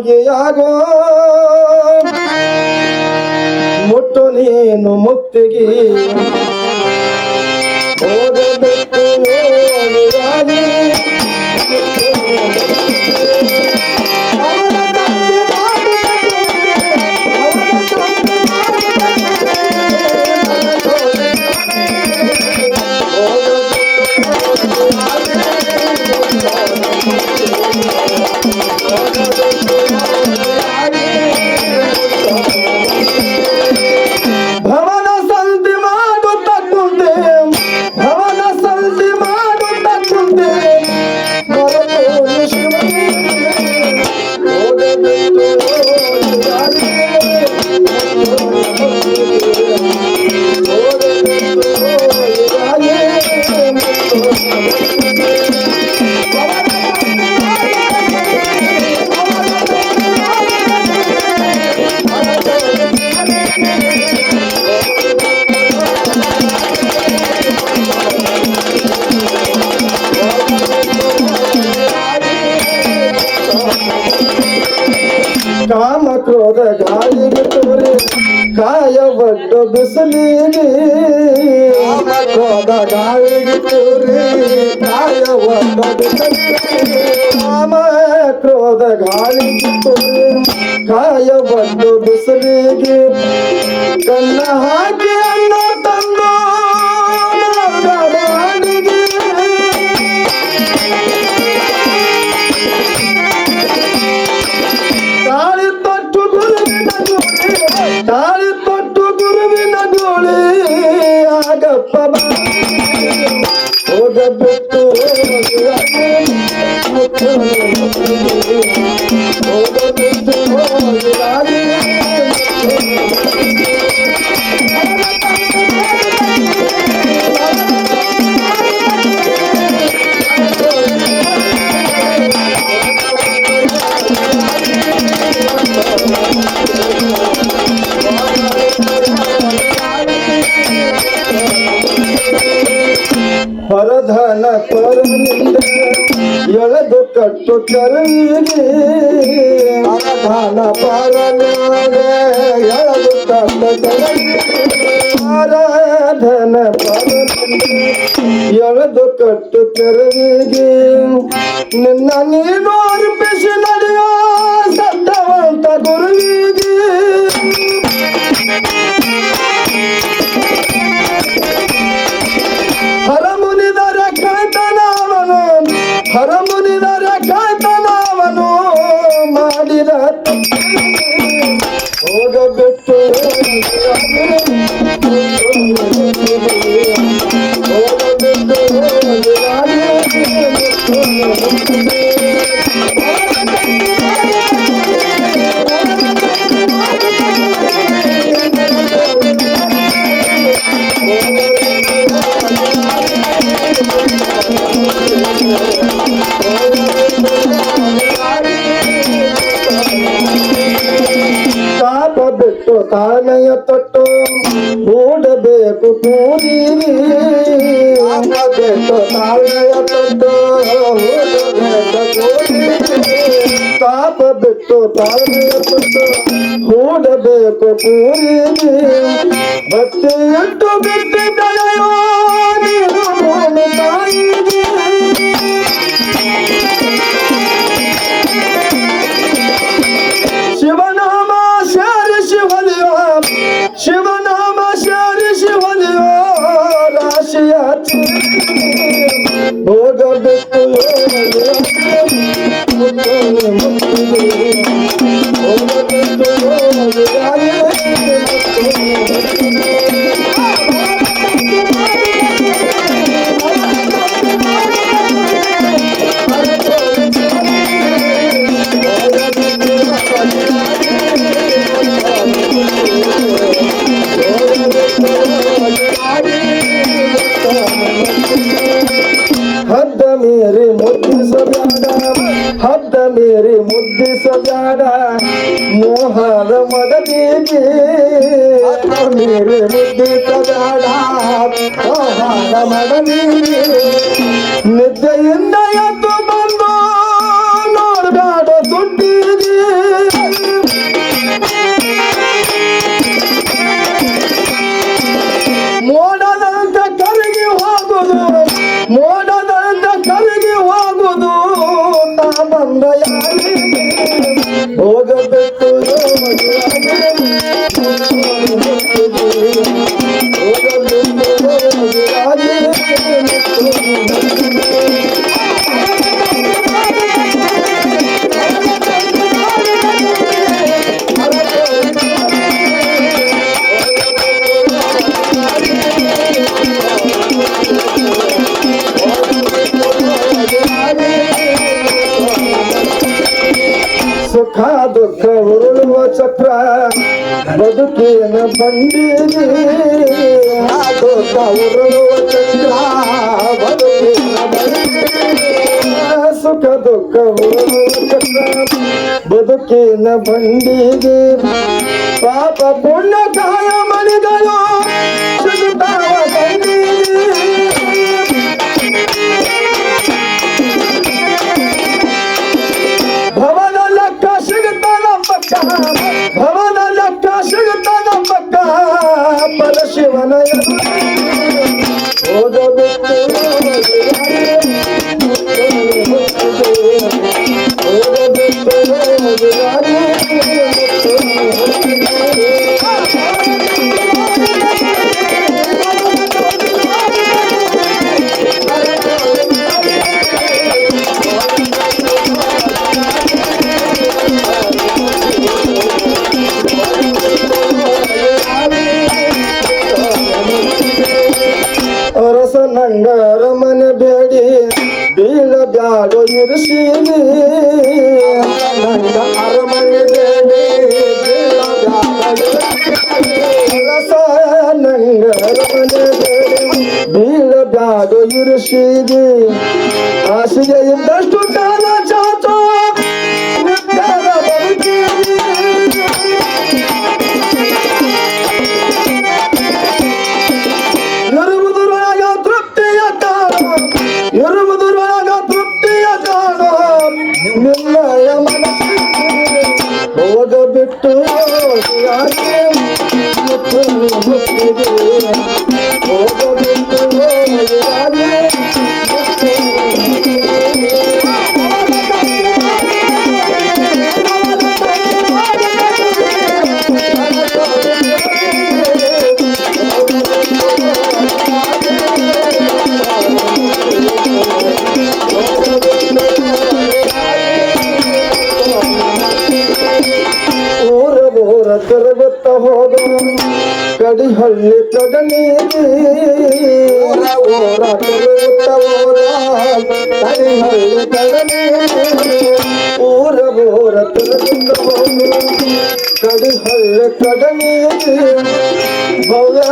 ಯೋಗಿಯಾಗೋ ಮುಟ್ಟು ನೀನು ಮುತ್ತಿಗೆ. ಮುಕ್ತಿಗೆ ಕ್ರೋಧ ಗಾಳಿಗೆ ತೋರಿ ಕಾಯ ಒಂದ ಬಿಸಿಲೀನಿ ಕ್ರೋಧ ಗಾಳಿಗೆ ಕಾಯ ಒಂದು ಪರಧನ ಪರನಿಂದ ಎಳೆದು ಕಟ್ಟು ಕರುವಿಗೆ ಪರಧನ ಪರನಾಗ ಎಳೆದು ಕಟ್ಟು ಪರಧನ ಪರನಿಂದ ಎಳೆದು ಕಟ್ಟು ಕರುವಿಗೆ ನಿನ್ನ ನೀನು ಅರ್ಪಿಸಿ ನಡೆಯೋ ಸತ್ತವಂತ ಗುರುವಿಗೆ ಹರಮುನಿದರ ಕಾಯ್ತನವನು ಮಾಡಿದ ಹೋಗಬಿಟ್ಟು ಬಿಟ್ಟು ತಾಳ್ಮೆಯ ತೊಟ್ಟು ಹೂಡಬೇಕು ಕೂರಿ ತಾಪ ಬಿಟ್ಟು ತಾಳ್ಮೆಯ ತೊಟ್ಟು ಹೂಡಬೇಕು ಕೂರಿ ತಾಪ ಬಿಟ್ಟು ತಾಳ್ಮೆಯ ತೊಟ್ಟು ಹೂಡಬೇಕು ಕೂರಿ ಭಕ್ತಿ ಇಟ್ಟು ও জগৎ ಮುದ್ದಿಸಬೇಡ ಮೋಹದ ಮದನಿಗೆ ಮೀರಿ ಮುದ್ದಿಸಬೇಡ ಮೋಹದ ಮದನಿಗೆ ನಿದ್ದೆಯಿಂದ ಎದ್ದು ದುಃಖ ಉರುಳುವ ಚಕ್ರ ಬದುಕಿನ ಬಂಡಿಗೆ ದುಃಖ ಉರುಳುವ ಚಕ್ರ ಬದುಕಿನ ಸುಖ ದುಃಖ ಉರುಳುವ ಚಕ್ರ ಬದುಕಿನ ಬಂಡಿಗೆ ಪಾಪ ಪುಣ್ಯ ಕಾಯ ಮಣಿಗಳು Come on. बिल ब्या नंगारमन देवी नंगारमी बिल তুমি ಊರ ತಿರುಗುತ್ತ ಹೋದ ಕಡಿಹಳ್ಳಿ ಕಡನೀರಿ ಊರ ಊರ ತಿರುಗುತ್ತ ಹೋದ ಕಡಿಹಳ್ಳಿ ಕಡನೀರಿ ಊರ ಊರ ತಿರುಗುತ್ತ ಹೋದ ಕಡಿಹಳ್ಳಿ ಕಡನೀರಿ ಭವ್ಯ